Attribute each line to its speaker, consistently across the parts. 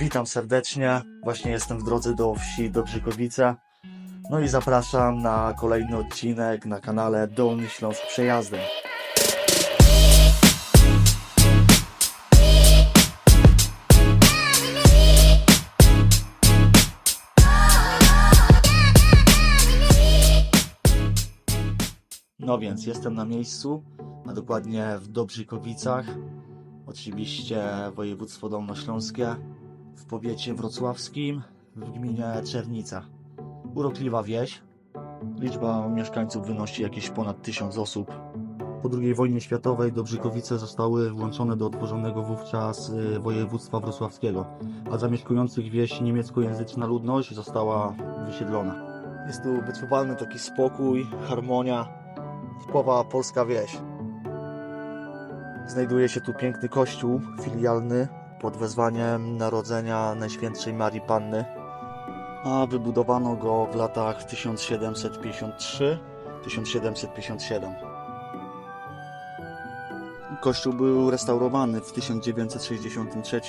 Speaker 1: Witam serdecznie. Właśnie jestem w drodze do wsi Dobrzykowice. No i zapraszam na kolejny odcinek na kanale Dolny Śląsk. No więc jestem na miejscu, a dokładnie w Dobrzykowicach. Oczywiście województwo dolnośląskie w powiecie wrocławskim w gminie Czernica. Urokliwa wieś. Liczba mieszkańców wynosi jakieś ponad tysiąc osób. Po II wojnie światowej Dobrzykowice zostały włączone do utworzonego wówczas y, województwa wrocławskiego, a zamieszkujących wieś niemieckojęzyczna ludność została wysiedlona. Jest tu wyczuwalny taki spokój, harmonia, typowa polska wieś. Znajduje się tu piękny kościół filialny pod wezwaniem Narodzenia Najświętszej Marii Panny, a wybudowano go w latach 1753-1757. Kościół był restaurowany w 1963,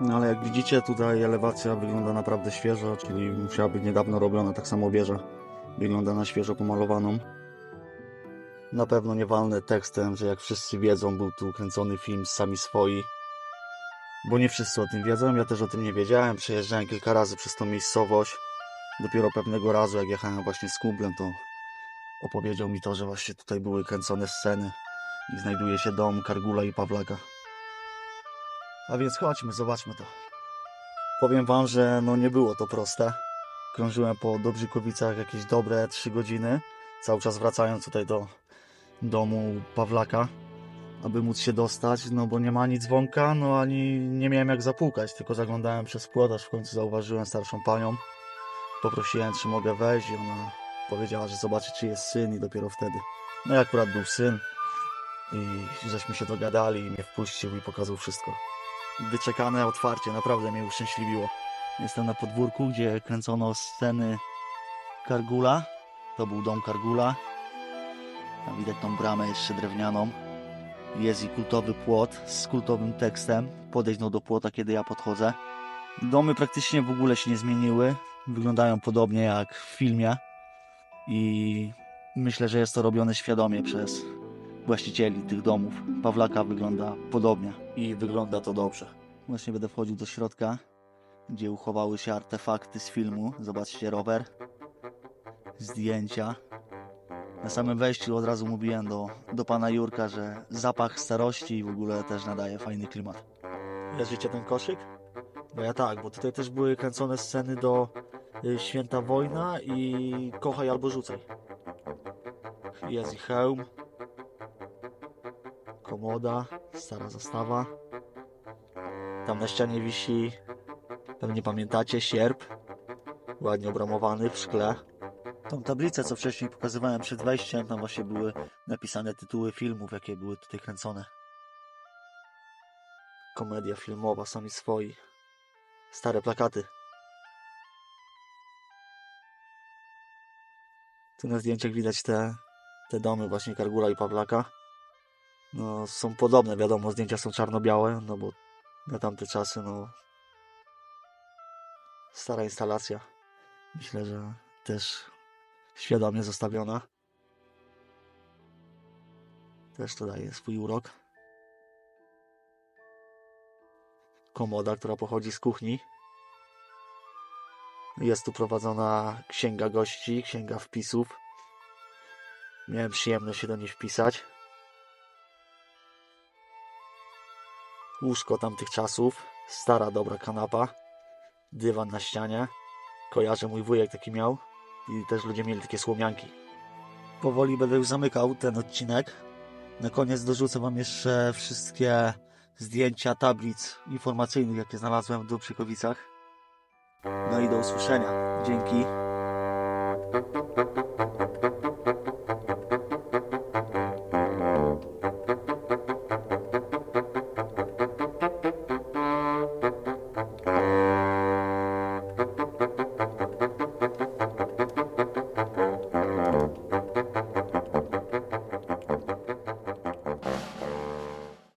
Speaker 1: no ale jak widzicie tutaj elewacja wygląda naprawdę świeżo, czyli musiała być niedawno robiona, tak samo wieża wygląda na świeżo pomalowaną. Na pewno nie walnę tekstem, że jak wszyscy wiedzą, był tu kręcony film Sami Swoi. Bo nie wszyscy o tym wiedzą, ja też o tym nie wiedziałem. Przejeżdżałem kilka razy przez tą miejscowość. Dopiero pewnego razu, jak jechałem właśnie z kumplem, to opowiedział mi to, że właśnie tutaj były kręcone sceny i znajduje się dom Kargula i Pawlaka. A więc chodźmy, zobaczmy to. Powiem wam, że no nie było to proste. Krążyłem po Dobrzykowicach jakieś dobre 3 godziny, cały czas wracając tutaj do domu Pawlaka, aby móc się dostać, no bo nie ma ani dzwonka, no ani nie miałem jak zapukać, tylko zaglądałem przez płot, w końcu zauważyłem starszą panią. Poprosiłem, czy mogę wejść i ona powiedziała, że zobaczy, czy jest syn i dopiero wtedy. No i akurat był syn i żeśmy się dogadali i mnie wpuścił i pokazał wszystko. Wyczekane otwarcie, naprawdę mnie uszczęśliwiło. Jestem na podwórku, gdzie kręcono sceny Kargula. To był dom Kargula. Tam widać tą bramę jeszcze drewnianą. Jest i kultowy płot z kultowym tekstem. Podejdź no do płota, kiedy ja podchodzę. Domy praktycznie w ogóle się nie zmieniły. Wyglądają podobnie jak w filmie. I myślę, że jest to robione świadomie przez właścicieli tych domów. Pawlaka wygląda podobnie i wygląda to dobrze. Właśnie będę wchodził do środka, gdzie uchowały się artefakty z filmu. Zobaczcie rower, zdjęcia, na samym wejściu od razu mówiłem do, do pana Jurka, że zapach starości i w ogóle też nadaje fajny klimat. Leżycie ten koszyk? Bo ja tak, bo tutaj też były kręcone sceny do y, Święta Wojna i Kochaj albo Rzucaj. Jest i hełm, komoda, stara zastawa. Tam na ścianie wisi, pewnie pamiętacie, sierp, ładnie obramowany w szkle. Tą tablicę, co wcześniej pokazywałem przed wejściem, tam właśnie były napisane tytuły filmów, jakie były tutaj kręcone. Komedia filmowa, sami swoi. Stare plakaty. Tu na zdjęciach widać te, te domy właśnie Kargula i Pawlaka. No, są podobne, wiadomo, zdjęcia są czarno-białe, no bo na tamte czasy, no... Stara instalacja. Myślę, że też świadomie zostawiona. Też to daje swój urok. Komoda, która pochodzi z kuchni. Jest tu prowadzona księga gości, księga wpisów. Miałem przyjemność się do niej wpisać. Łóżko tamtych czasów, stara dobra kanapa, dywan na ścianie. Kojarzę, mój wujek taki miał i też ludzie mieli takie słomianki. Powoli będę już zamykał ten odcinek. Na koniec dorzucę Wam jeszcze wszystkie zdjęcia tablic informacyjnych, jakie znalazłem w Dubrzykowicach. No i do usłyszenia. Dzięki.